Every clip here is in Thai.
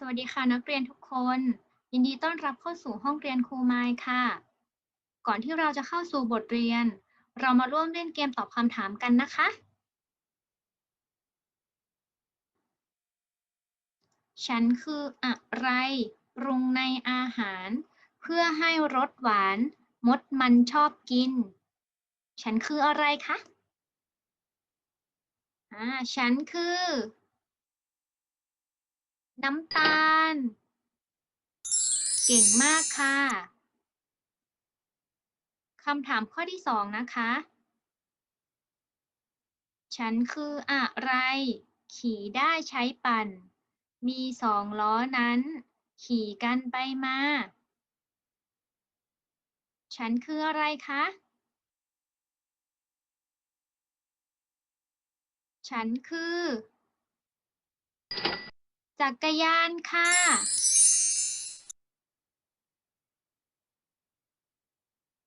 สวัสดีค่ะนักเรียนทุกคน ยินดีต้อนรับเข้าสู่ห้องเรียนครูไมค์ค่ะ ก่อนที่เราจะเข้าสู่บทเรียน เรามาร่วมเล่นเกมตอบคำถามกันนะคะ ฉันคืออะไรปรุงในอาหาร เพื่อให้รสหวาน มดมันชอบกิน ฉันคืออะไรคะอ่าฉันคือ น้ำตาล เก่งมากค่ะ คำถามข้อที่สองนะคะ ฉันคืออะไร ขี่ได้ใช้ปั่น มีสองล้อนั้น ขี่กันไปมา ฉันคืออะไรคะ ฉันคือ จักรยานค่ะ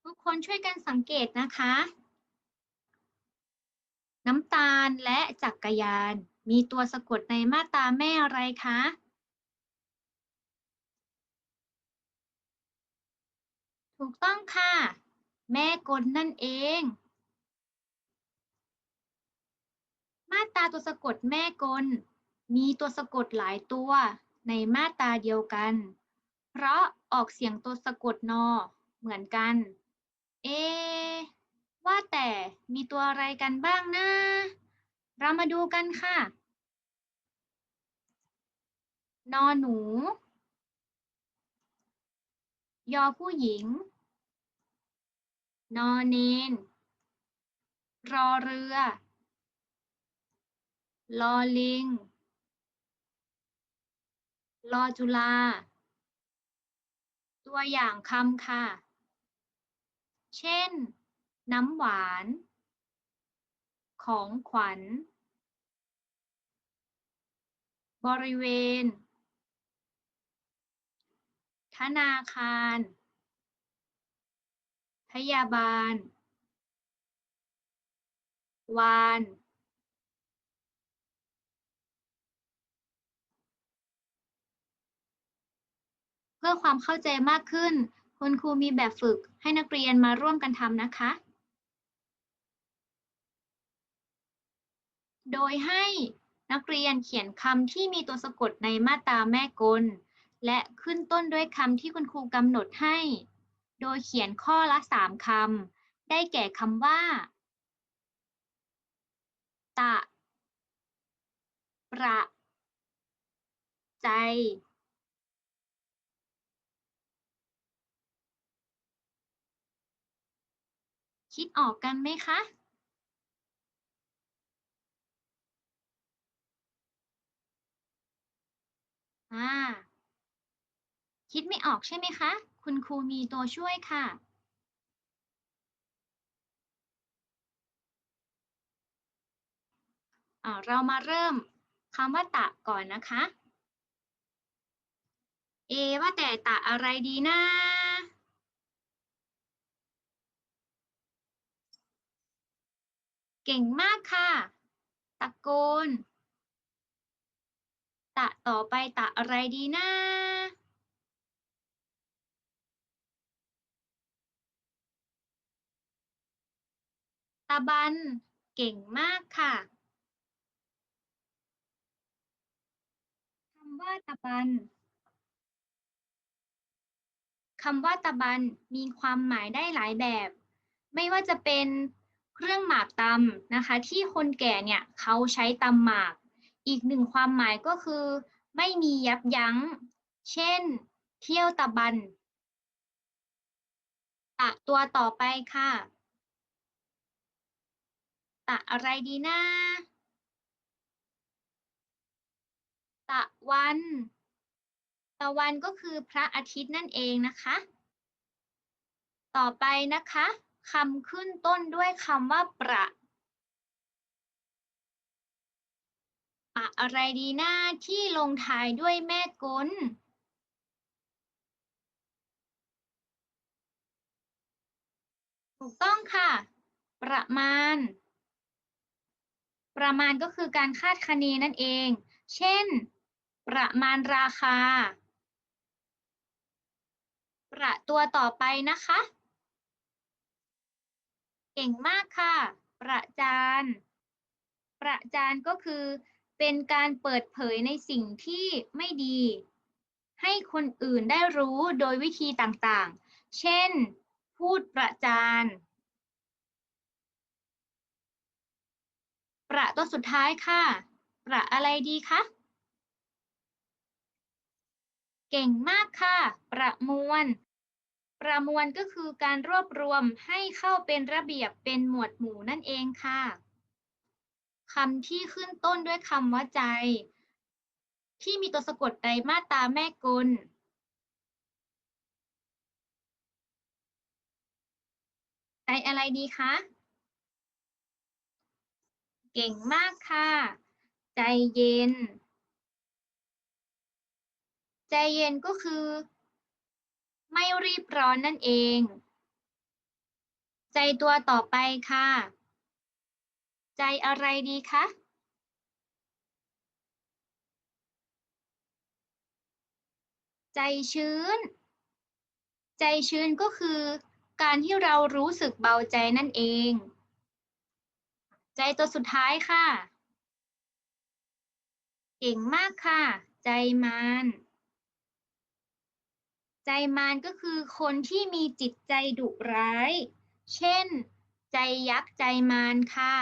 ทุกคนช่วยกันสังเกตนะคะ น้ำตาลและจักรยานมีตัวสะกดในมาตราแม่อะไรคะถูกต้องค่ะ แม่กลนั่นเอง มาตราตัวสะกดแม่กล มีตัวสะกดหลายตัวในมาตราเดียวกัน เพราะออกเสียงตัวสะกดนอเหมือนกัน เอ ว่าแต่มีตัวอะไรกันบ้างนะ เรามาดูกันค่ะ นอหนู ยอผู้หญิง นอเนน รอเรือ ลอลิง รอจุฬาตัวอย่างคำค่ะ เช่น น้ำหวาน ของขวัญ บริเวณ ธนาคาร พยาบาล วาน เพื่อความเข้าใจมากขึ้น คุณครูมีแบบฝึกให้นักเรียนมาร่วมกันทำนะคะ โดยให้นักเรียนเขียนคำที่มีตัวสะกดในมาตราแม่กล และขึ้นต้นด้วยคำที่คุณครูกำหนดให้ โดยเขียนข้อละสามคำ ได้แก่คำว่า ตะ ประ ใจ คิดออกกันไหมคะอ่าคิดไม่ออกใช่ไหมคะ คุณครูมีตัวช่วยค่ะอ่าเรามาเริ่มคำว่าตะก่อนนะคะ เอว่าแต่ตะอะไรดีนะ เก่งมากค่ะ ตะโกน ตะต่อไปตะอะไรดีนะ ตะบัน เก่งมากค่ะคำว่าตะบันคำว่าตะบันมีความหมายได้หลายแบบ ไม่ว่าจะเป็น เครื่องหมากตำนะคะ ที่คนแก่เนี่ยเขาใช้ตำหมาก อีกหนึ่งความหมายก็คือ ไม่มียับยัง้ง เช่น เที่ยวตะบันตะตัวต่อไปค่ะ ตะอะไรดีนะตะวัน ตะวันก็คือพระอาทิตย์นั่นเองนะคะ ต่อไปนะคะ คำขึ้นต้นด้วยคำว่าประปะอะไรดีหน้าที่ลงท้ายด้วยแม่กลถูกต้องค่ะ ประมาณ ประมาณก็คือการคาดคะเนนั่นเอง เช่น ประมาณราคา ประตัวต่อไปนะคะ เก่งมากค่ะ ประจาน ประจานก็คือเป็นการเปิดเผยในสิ่งที่ไม่ดี ให้คนอื่นได้รู้โดยวิธีต่างๆ เช่น พูดประจาน ประตัวสุดท้ายค่ะ ประอะไรดีคะ เก่งมากค่ะ ประมวล ประมวลก็คือการรวบรวมให้เข้าเป็นระเบียบเป็นหมวดหมู่นั่นเองค่ะคำที่ขึ้นต้นด้วยคำว่าใจ ที่มีตัวสะกดในมาตราแม่กลใจอะไรดีคะ เก่งมากค่ะ ใจเย็น ใจเย็นก็คือ ไม่รีบร้อนนั่นเอง ใจตัวต่อไปค่ะ ใจอะไรดีคะใจชื้น ใจชื้นก็คือ การที่เรารู้สึกเบาใจนั่นเอง ใจตัวสุดท้ายค่ะ เก่งมากค่ะ ใจมาร ใจมารก็คือคนที่มีจิตใจดุร้าย เช่น ใจยักษ์ใจมารค่ะ